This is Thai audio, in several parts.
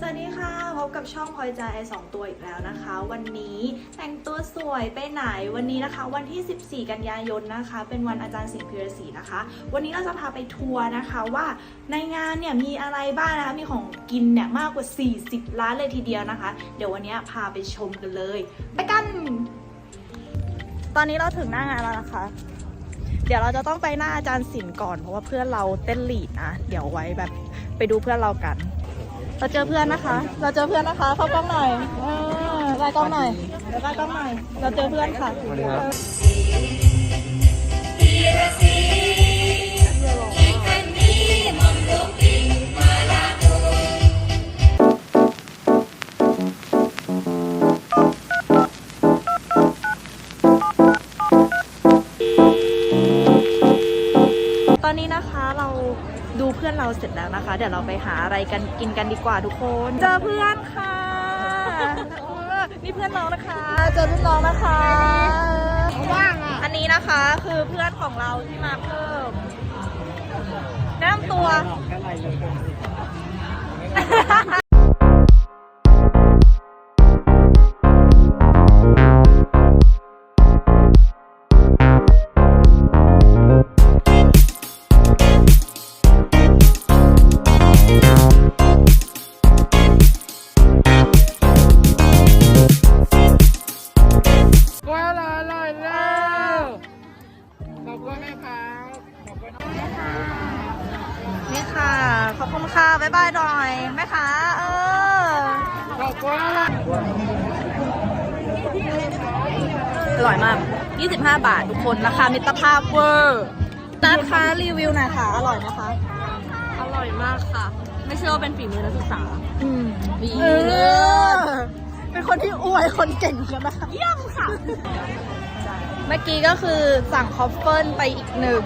สวัสดีค่ะ พบกับช่องพลอยใจไอสองตัวอีกแล้วนะคะ วันนี้แต่งตัวสวยไปไหนวันนี้นะคะ วันที่ 14 กันยายนนะคะ เป็นวันอาจารย์สิงห์พิรศรีนะคะ วันนี้เราจะพาไปทัวร์นะคะว่าในงานเนี่ยมีอะไรบ้างนะคะมีของกินเนี่ยมากกว่า 40ร้านเลยทีเดียวนะคะ เดี๋ยววันนี้พาไปชมกันเลย ไปกัน ตอนนี้เราถึงหน้างานแล้วนะคะ เดี๋ยวเราจะต้องไปหน้าอาจารย์ศิลป์ก่อนเพราะว่าเพื่อนเราเต้นหลีดนะเดี๋ยวไว้แบบไปดูเพื่อนเรากัน เราเจอเพื่อนนะคะ เราเจอเพื่อนนะคะ เข้ากล้องหน่อยเออไล่กล้องหน่อยเดี๋ยวไล่กล้องหน่อย เราเจอเพื่อนค่ะสวัสดีครับตอนนี้นะคะเรา ดูเพื่อนเราเสร็จแล้วนะคะ เดี๋ยวเราไปหาอะไรกันกินกันดีกว่าทุกคน เจอเพื่อนค่ะ นี่เพื่อนน้องนะคะ เจอเพื่อนน้องนะคะว่างอะ อันนี้นะคะคือเพื่อนของเราที่มาเพิ่มแนะนำตัว คุณค่ะบ๊ายบายหน่อยแม่ค้าเออขอบคุณอร่อยมาก 25 บาททุกคนราคามิตรภาพเวอร์นัดคะรีวิวหน่อยค่ะ อร่อยไหมคะ อร่อยมากค่ะ ไม่เชื่อว่าเป็นฝีมือนักศึกษา อืมดีเออเป็นคนที่อวยคนเก่งกันนะคะ เยี่ยมค่ะ เมื่อกี้ก็คือสั่งคอฟเฟิลไปอีกหนึ่ง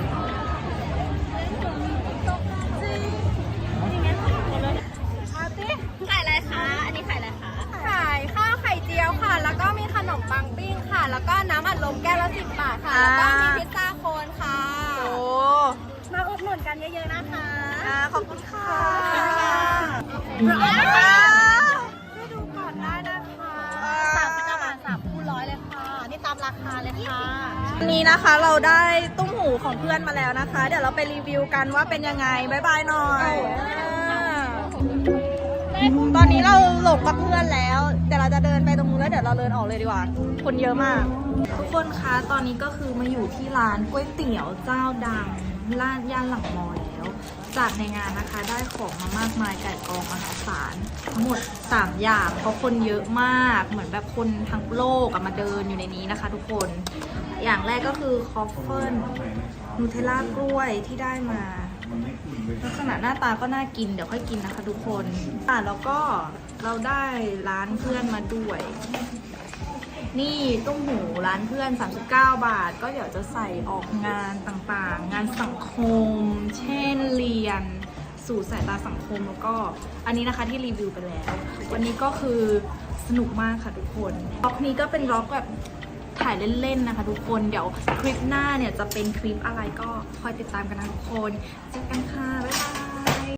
แล้วก็น้ำอัดลมแก้วละสิบบาทค่ะ แล้วก็มีพิซซ่าโคนค่ะ โอ้มาอุดหนุนกันเยอะๆนะคะอ่าขอบคุณค่ะช่วยดูก่อนได้นะคะสามสิบเก้าบาทสามคู่ร้อยเลยค่ะ นี่ตามราคาเลยค่ะวันนี้นะคะเราได้ตุ้มหูของเพื่อนมาแล้วนะคะ เดี๋ยวเราไปรีวิวกันว่าเป็นยังไงบายบายหน่อย ตอนนี้เราหลงกับเพื่อนแล้ว เราเดินออกเลยดีกว่า คนเยอะมาก ทุกคนคะตอนนี้ก็คือมาอยู่ที่ร้านก๋วยเตี๋ยวเจ้าดังร้านย่านหลังมอแล้วจากในงานนะคะได้ของมามากมายไก่กองมหาศารทั้งหมด 3 อย่างเพราะคนเยอะมากเหมือนแบบคนทั้งโลกมาเดินอยู่ในนี้นะคะ ทุกคน อย่างแรกก็คือคอฟเฟิลนูเทลล่ากล้วยที่ได้มา ลักษณะหน้าตาก็น่ากิน เดี๋ยวค่อยกินนะคะทุกคนอะแล้วก็เราได้ร้านเพื่อนมาด้วย นี่ตุ้มหูร้านเพื่อน 39 บาท ก็เดี๋ยวจะใส่ออกงานต่างๆ งานสังคม เช่นเรียน สู่สายตาสังคมแล้วก็อันนี้นะคะที่รีวิวไปแล้ว วันนี้ก็คือสนุกมากค่ะทุกคนร็อกนี้ก็เป็นร็อกแบบ ถ่ายเล่นๆนะคะ ทุกคนเดี๋ยวคลิปหน้าเนี่ยจะเป็นคลิปอะไรก็คอยติดตามกันนะทุกคนเจอกันค่ะบ๊ายบาย